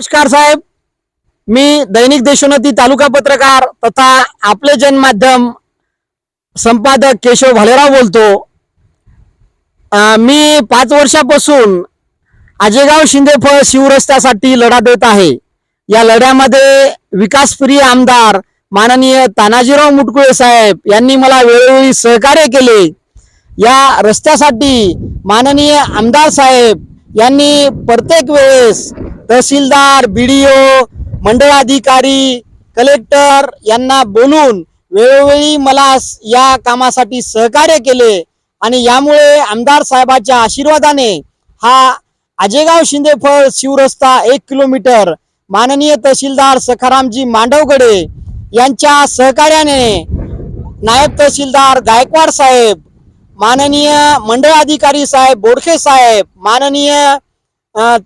नमस्कार साहेब. मी दैनिक देशोन्नती तालुका पत्रकार तथा आपले जनमाध्यम संपादक केशव भालेराव बोलतो. मी पाच वर्षापासून आजेगाव शिंदेफळ शिवरस्त्यासाठी लढा देत आहे. या लढ्यामध्ये विकासप्रिय आमदार माननीय तानाजीराव मुटकुळे साहेब यांनी मला वेळोवेळी सहकार्य केले. या रस्त्यासाठी माननीय आमदार साहेब यांनी प्रत्येक वेळेस तहसीलदार बीडीओ मंडळाधिकारी कलेक्टर यांना बोलून वेळोवेळी मला या कामासाठी सहकार्य केले आणि यामुळे आमदार साहेबाच्या आशीर्वादाने हा आजेगाव शिंदेफळ शिवरस्ता एक किलोमीटर माननीय तहसीलदार सखारामजी मांडवगडे यांच्या सहकार्याने नायब तहसीलदार गायकवाड साहेब माननीय मंडळ अधिकारी साहेब बोडखे साहेब माननीय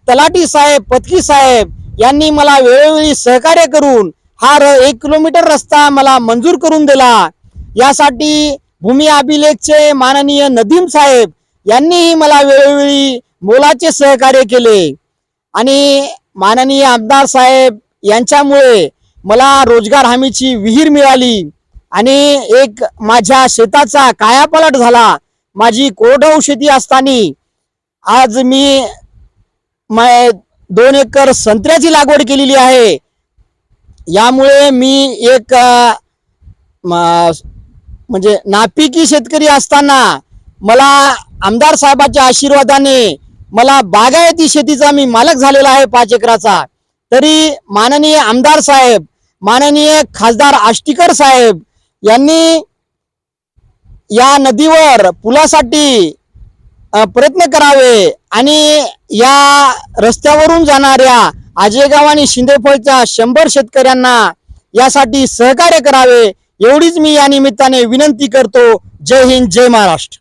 तलाटी साहेब पत्की साहेब यांनी मला वेळोवेळी सहकार्य करून हा र एक किलोमीटर रस्ता मला मंजूर करून दिला. यासाठी भूमी अभिलेखचे माननीय नदीम साहेब यांनीही मला वेळोवेळी मोलाचे सहकार्य केले. आणि माननीय आमदार साहेब यांच्यामुळे मला रोजगार हमीची विहीर मिळाली आणि एक माझ्या शेताचा कायापालट झाला. माझी कोरडवाहू शेती असताना आज मी दोन एकर संत्र्याची लागवड केलेली आहे. यामुळे मी एक म्हणजे नापिकी शेतकरी असताना मला आमदार साहेबाच्या आशीर्वादाने मला बागायती शेतीचा मी मालक झालेला आहे पाच एकराचा. तरी माननीय आमदार साहेब माननीय खासदार आष्टीकर साहेब यांनी या नदीवर पुलासाठी प्रयत्न करावे आणि या रस्त्यावरून जाणाऱ्या आजेगाव आणि शिंदेफळच्या शंभर शेतकऱ्यांना यासाठी सहकार्य करावे एवढीच मी या निमित्ताने विनंती करतो. जय हिंद जय महाराष्ट्र.